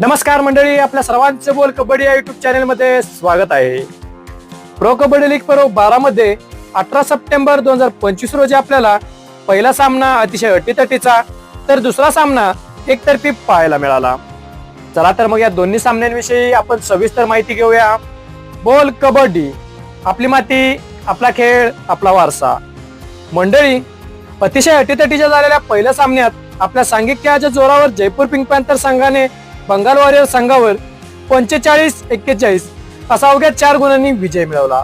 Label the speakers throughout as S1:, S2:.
S1: नमस्कार मंडळी आपल्या सर्वांचे बोल कबड्डी या युट्यूब चॅनलमध्ये स्वागत आहे. प्रो कबड्डी लीग पर्व बारा मध्ये अठरा सप्टेंबर दोन हजार पंचवीस रोजी आपल्याला पहिला सामना अतिशय अटीतटीचा तर दुसरा सामना एकतर्फी पाहायला मिळाला. चला तर मग या दोन्ही सामन्यांविषयी आपण सविस्तर माहिती घेऊया. बोल कबड्डी आपली माती आपला खेळ आपला वारसा. मंडळी अतिशय अटीतटीच्या झालेल्या पहिल्या सामन्यात आपल्या सांघिक खेळाच्या जोरावर जयपूर पिंक पॅन्थर संघाने बंगाल वॉरियर संघावर पंचेचाळीस एक्केचाळीस असा अवघ्या चार गुणांनी विजय मिळवला.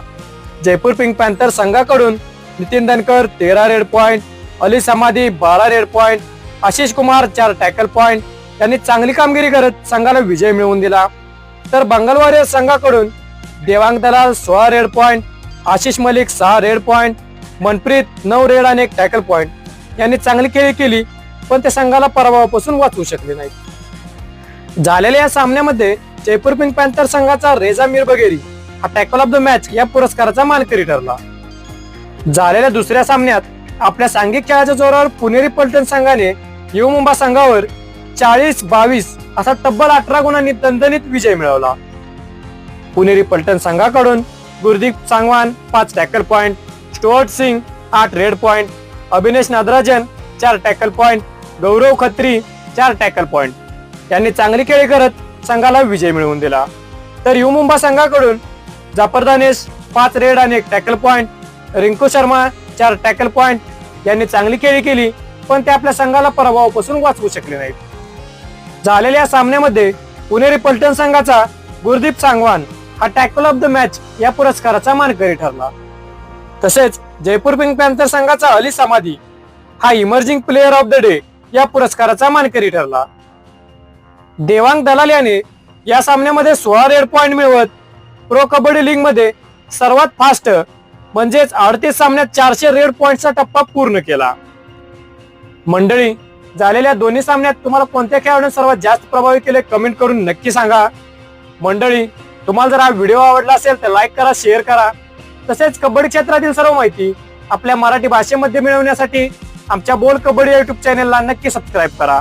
S1: जयपूर पिंक पॅन्थर संघाकडून नितीन दनकर तेरा रेड पॉइंट अली समाधी बारा रेड पॉइंट आशिष कुमार चार टॅकल पॉइंट यांनी चांगली कामगिरी करत संघाला विजय मिळवून दिला. तर बंगाल वॉरियर संघाकडून देवांग दलाल सोळा रेड पॉइंट आशिष मलिक सहा रेड पॉइंट मनप्रीत नऊ रेड आणि एक टॅकल पॉइंट यांनी चांगली खेळी केली पण ते संघाला पराभवापासून वाचवू शकले नाहीत. झालेल्या या सामन्यामध्ये जयपूर पिंक पॅन्थर संघाचा रेझा मीर बगेरी हा टॅकल ऑफ द मॅच या पुरस्काराचा मानकरी ठरला. झालेल्या दुसऱ्या सामन्यात आपल्या सांघिक खेळाच्या जोरावर पुणेरी पलटण संघाने यू मुंबा संघावर चाळीस बावीस असा तब्बल अठरा गुणांनी दणदणीत विजय मिळवला. पुणेरी पलटण संघाकडून गुरदीप सांगवान पाच टॅकल पॉइंट स्टुअर्ट सिंग आठ रेड पॉइंट अभिनेश नादराजन चार टॅकल पॉइंट गौरव खत्री चार टॅकल पॉइंट यांनी चांगली खेळी करत संघाला विजय मिळवून दिला. तर यू मुंबा संघाकडून जाफर दानेश पाच रेड आणि एक टॅकल पॉइंट रिंकू शर्मा चार टॅकल पॉइंट यांनी चांगली खेळी केली पण ते आपल्या संघाला पराभवापासून वाचवू शकले नाहीत. झालेल्या या सामन्यामध्ये पुणेरी पलटण संघाचा गुरदीप सांगवान हा टॅकल ऑफ द मॅच या पुरस्काराचा मानकरी ठरला. तसेच जयपूर पिंक पॅन्थर संघाचा अली समाधी हा emerging player of the day या पुरस्काराचा मानकरी ठरला. देवांग दलाल याने या सामन्यामध्ये सोळा रेड पॉइंट मिळवत प्रो कबड्डी लीगमध्ये सर्वात फास्ट म्हणजेच अडतीस सामन्यात चारशे रेड पॉइंटचा टप्पा पूर्ण केला. मंडळी झालेल्या दोन्ही सामन्यात तुम्हाला कोणत्या खेळाडूने सर्वात जास्त प्रभावित केले कमेंट करून नक्की सांगा. मंडळी तुम्हाला जर हा व्हिडिओ आवडला असेल तर लाईक करा शेअर करा. तसेच कबड्डी क्षेत्रातील सर्व माहिती आपल्या मराठी भाषेमध्ये मिळवण्यासाठी आमच्या बोल कबड्डी युट्यूब चॅनेलला नक्की सबस्क्राईब करा.